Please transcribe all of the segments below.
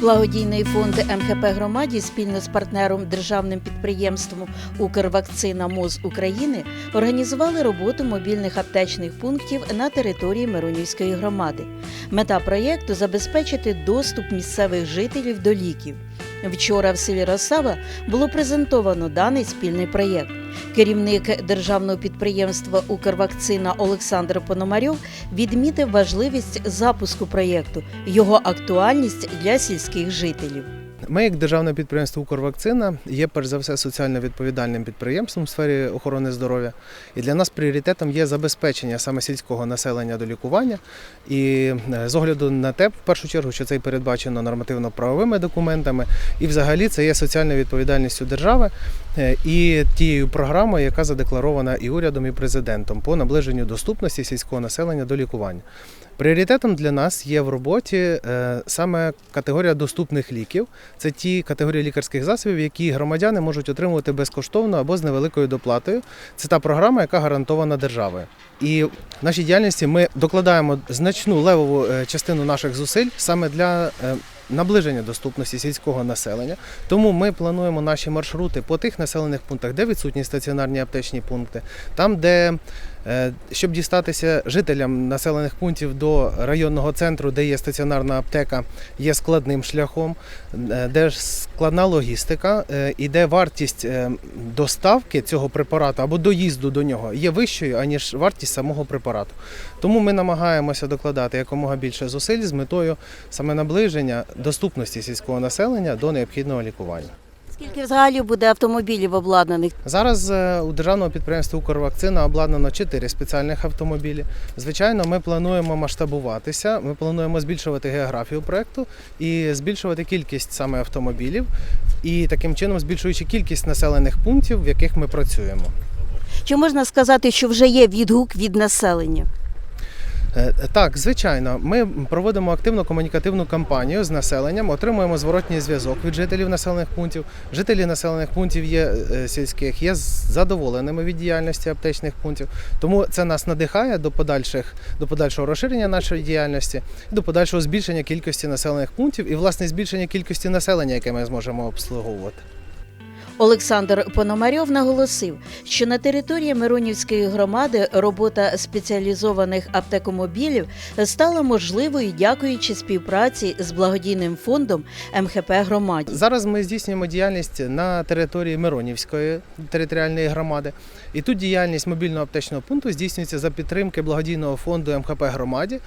Благодійний фонд МХП громаді спільно з партнером державним підприємством Укрвакцина МОЗ України організували роботу мобільних аптечних пунктів на території Миронівської громади. Мета проєкту забезпечити доступ місцевих жителів до ліків. Вчора в селі Росава було презентовано даний спільний проєкт. Керівник державного підприємства Укрвакцина Олександр Пономарьов відмітив важливість запуску проєкту, його актуальність для сільських жителів. Ми, як державне підприємство Укрвакцина, є перш за все соціально відповідальним підприємством в сфері охорони здоров'я. І для нас пріоритетом є забезпечення саме сільського населення до лікування. І е, з огляду на те, в першу чергу, що це передбачено нормативно-правовими документами, і взагалі це є соціальною відповідальністю держави е, і тією програмою, яка задекларована і урядом, і президентом по наближенню доступності сільського населення до лікування. Пріоритетом для нас є в роботі е, саме категорія доступних ліків. Це ті категорії лікарських засобів, які громадяни можуть отримувати безкоштовно або з невеликою доплатою. Це та програма, яка гарантована державою. І в нашій діяльності ми докладаємо значну левову е, частину наших зусиль саме для е, наближення доступності сільського населення. Тому ми плануємо наші маршрути по тих населених пунктах, де відсутні стаціонарні аптечні пункти, там, де щоб дістатися жителям населених пунктів до районного центру, де є стаціонарна аптека, є складним шляхом, е, де складна логістика е, і де вартість е, доставки цього препарату або доїзду до нього є вищою, аніж вартість самого препарату. Тому ми намагаємося докладати якомога більше зусиль з метою саме наближення доступності сільського населення до необхідного лікування. Скільки взагалі буде автомобілів обладнаних? Зараз е, у державного підприємства Укрвакцина обладнано 4 спеціальних автомобілі. Звичайно, ми плануємо масштабуватися. Ми плануємо збільшувати географію проекту і збільшувати кількість саме автомобілів, і таким чином збільшуючи кількість населених пунктів, в яких ми працюємо. Чи можна сказати, що вже є відгук від населення? Е, Так, звичайно, ми проводимо активну комунікативну кампанію з населенням, отримуємо зворотній зв'язок від жителів населених пунктів. Жителі населених пунктів є е, сільських, є задоволеними від діяльності аптечних пунктів. Тому це нас надихає до подальших до подальшого розширення нашої діяльності, до подальшого збільшення кількості населених пунктів і власне збільшення кількості населення, яке ми зможемо обслуговувати. Олександр Пономарьов наголосив, що на території Миронівської громади робота спеціалізованих аптекомобілів стала можливою дякуючи співпраці з благодійним фондом МХП громаді. Зараз ми здійснюємо діяльність на території Миронівської територіальної громади. І тут діяльність мобільного аптечного пункту здійснюється за підтримки благодійного фонду МХП громаді.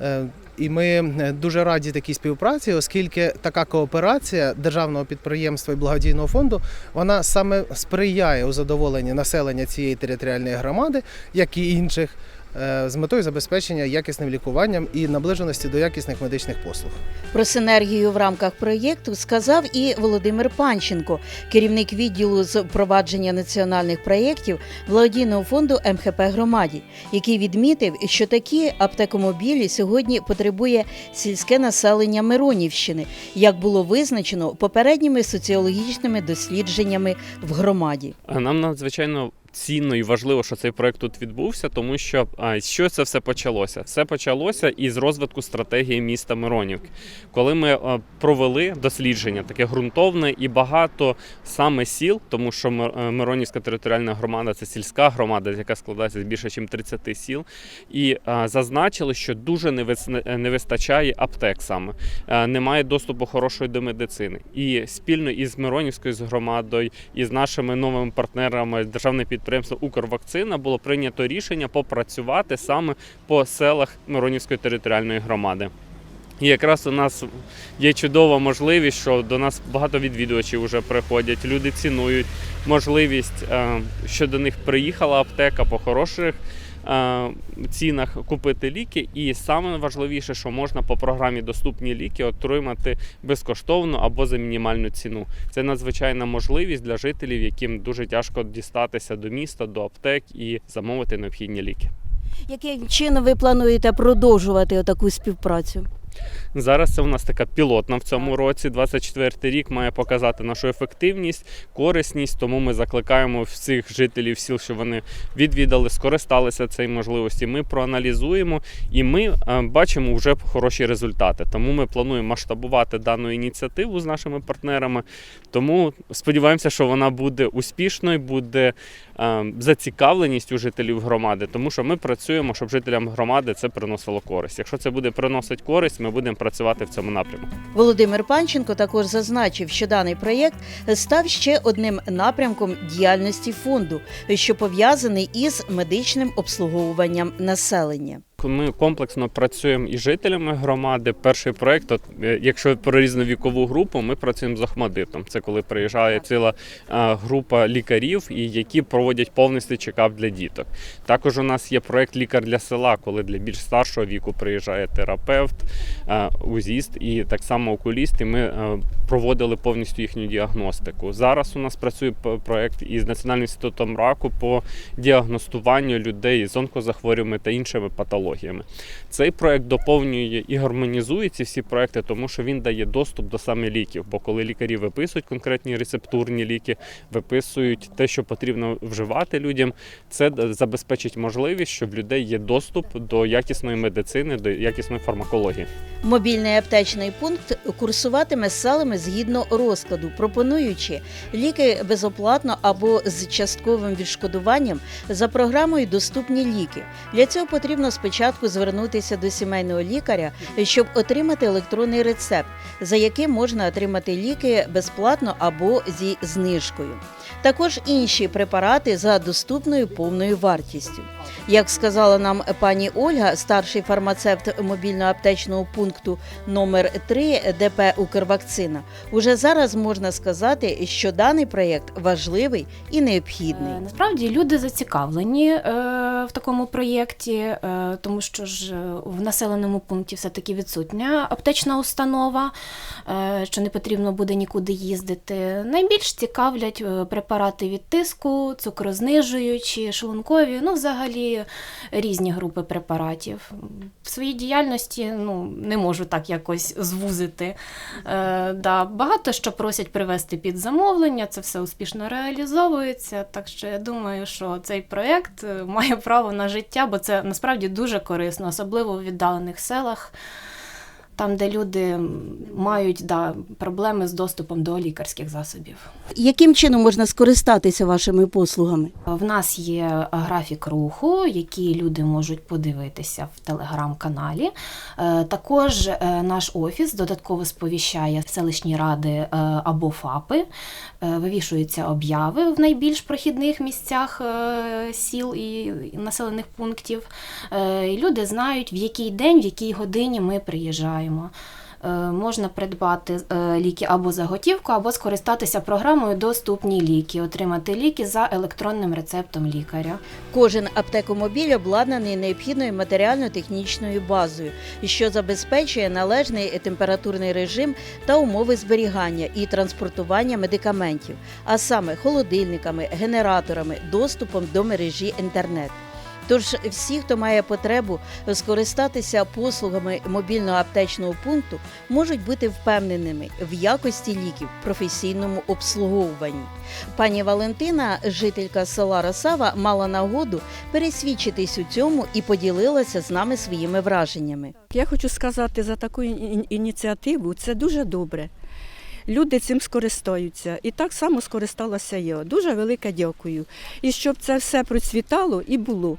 Е, І ми е, дуже раді такій співпраці, оскільки така кооперація державного підприємства і благодійного фонду вона саме сприяє у задоволенні населення цієї територіальної громади, як і інших, з метою забезпечення якісним лікуванням і наближеності до якісних медичних послуг. Про синергію в рамках проєкту сказав і Володимир Панченко, керівник відділу з впровадження національних проєктів благодійного фонду МХП громаді, який відмітив, що такі аптекомобілі сьогодні потребує сільське населення Миронівщини, як було визначено попередніми соціологічними дослідженнями в громаді. А Нам надзвичайно цінно і важливо, що цей проект тут відбувся, тому що а, що це все почалося? Все почалося із розвитку стратегії міста Миронівки, коли ми а, провели дослідження таке ґрунтовне і багато саме сіл, тому що е, Миронівська територіальна громада це сільська громада, яка складається з більше ніж 30 сіл, і а, зазначили, що дуже не вис- не вистачає аптек саме. Е, немає доступу хорошої до медицини. І спільно із Миронівською з громадою і з нашими новими партнерами державне підприємство Укрвакцина було прийнято рішення попрацювати саме по селах Миронівської територіальної громади. І якраз у нас є чудова можливість, що до нас багато відвідувачів вже приходять. Люди цінують можливість, е, що до них приїхала аптека по хороших цінах купити ліки. І саме важливіше, що можна по програмі доступні ліки отримати безкоштовно або за мінімальну ціну. Це надзвичайна можливість для жителів, яким дуже тяжко дістатися до міста, до аптек і замовити необхідні ліки. Яким чином ви плануєте продовжувати таку співпрацю? Зараз це у нас така пілотна в цьому році. 24 рік має показати нашу ефективність, корисність. Тому ми закликаємо всіх жителів сіл, що вони відвідали, скористалися цією можливості. Ми проаналізуємо і ми е, бачимо вже хороші результати. Тому ми плануємо масштабувати дану ініціативу з нашими партнерами. Тому сподіваємося, що вона буде успішною, буде зацікавленість у жителів громади, тому що ми працюємо, щоб жителям громади це приносило користь. Якщо це буде приносити користь, ми будемо працювати в цьому напрямку. Володимир Панченко також зазначив, що даний проєкт став ще одним напрямком діяльності фонду, що пов'язаний із медичним обслуговуванням населення. Ми комплексно працюємо із жителями громади. Перший проект, от, е, якщо про різну вікову групу, ми працюємо з Охмадитом. Це коли приїжджає ціла е, група лікарів, і які проводять повністю чекап для діток. Також у нас є проект Лікар для села, коли для більш старшого віку приїжджає терапевт, е, узіст і так само окуліст. І ми проводили повністю їхню діагностику. Зараз у нас працює проект із Національним інститутом раку по діагностуванню людей з онкозахворюваннями та іншими патологіями. Цей проект доповнює і гармонізує ці всі проекти, тому що він дає доступ до саме ліків. Бо коли лікарі виписують конкретні рецептурні ліки, виписують те, що потрібно вживати людям, це забезпечить можливість, щоб в людей є доступ до якісної медицини, до якісної фармакології. Мобільний аптечний пункт курсуватиме селами згідно розкладу, пропонуючи ліки безоплатно або з частковим відшкодуванням за програмою Доступні ліки. Для цього потрібно спочатку звернутися до сімейного лікаря, щоб отримати електронний рецепт, за яким можна отримати ліки безплатно або зі знижкою. Також інші препарати за доступною повною вартістю. Як сказала нам пані Ольга, старший фармацевт мобільного аптечного пункту номер 3 ДП Укрвакцина, уже зараз можна сказати, що даний проєкт важливий і необхідний. Е, Насправді люди зацікавлені е, в такому проєкті, е, тому що ж е, в населеному пункті все-таки відсутня аптечна установа, е, що не потрібно буде нікуди їздити. Найбільш цікавлять е, препарати від тиску, цукрознижуючі, шлункові, ну взагалі різні групи препаратів. В своїй діяльності ну, не можу так якось звузити. Да, багато що просять привести під замовлення, це все успішно реалізовується. Так що я думаю, що цей проєкт має право на життя, бо це насправді дуже корисно, особливо в віддалених селах. Там, де люди мають да, проблеми з доступом до лікарських засобів. Яким чином можна скористатися вашими послугами? В нас є графік руху, який люди можуть подивитися в телеграм-каналі. Е, Також е, наш офіс додатково сповіщає селищні ради е, або ФАПи, Е, вивішуються обяви в найбільш прохідних місцях е, сіл і населених пунктів. Е, люди знають, в який день, в якій годині ми приїжджаємо. Е, Можна придбати е, ліки або за готівку, або скористатися програмою Доступні ліки, отримати ліки за електронним рецептом лікаря. Кожен аптекомобіль обладнаний необхідною матеріально-технічною базою, що забезпечує належний температурний режим та умови зберігання і транспортування медикаментів, а саме холодильниками, генераторами, доступом до мережі інтернет. Тож всі, хто має потребу скористатися послугами мобільного аптечного пункту, можуть бути впевненими в якості ліків, професійному обслуговуванні. Пані Валентина, жителька села Росава, мала нагоду пересвідчитись у цьому і поділилася з нами своїми враженнями. Я хочу сказати за таку ініціативу, це дуже добре. Люди цим скористаються. І так само скористалася я. Дуже велике дякую. І щоб це все процвітало і було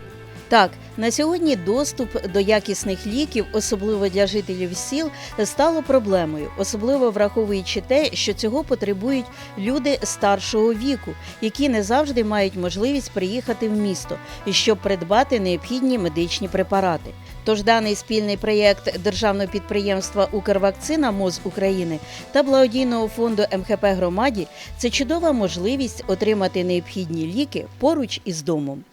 Так, на сьогодні доступ до якісних ліків, особливо для жителів сіл, стало проблемою, особливо враховуючи те, що цього потребують люди старшого віку, які не завжди мають можливість приїхати в місто, щоб придбати необхідні медичні препарати. Тож даний спільний проєкт державного підприємства Укрвакцина МОЗ України та благодійного фонду МХП громаді це чудова можливість отримати необхідні ліки поруч із домом.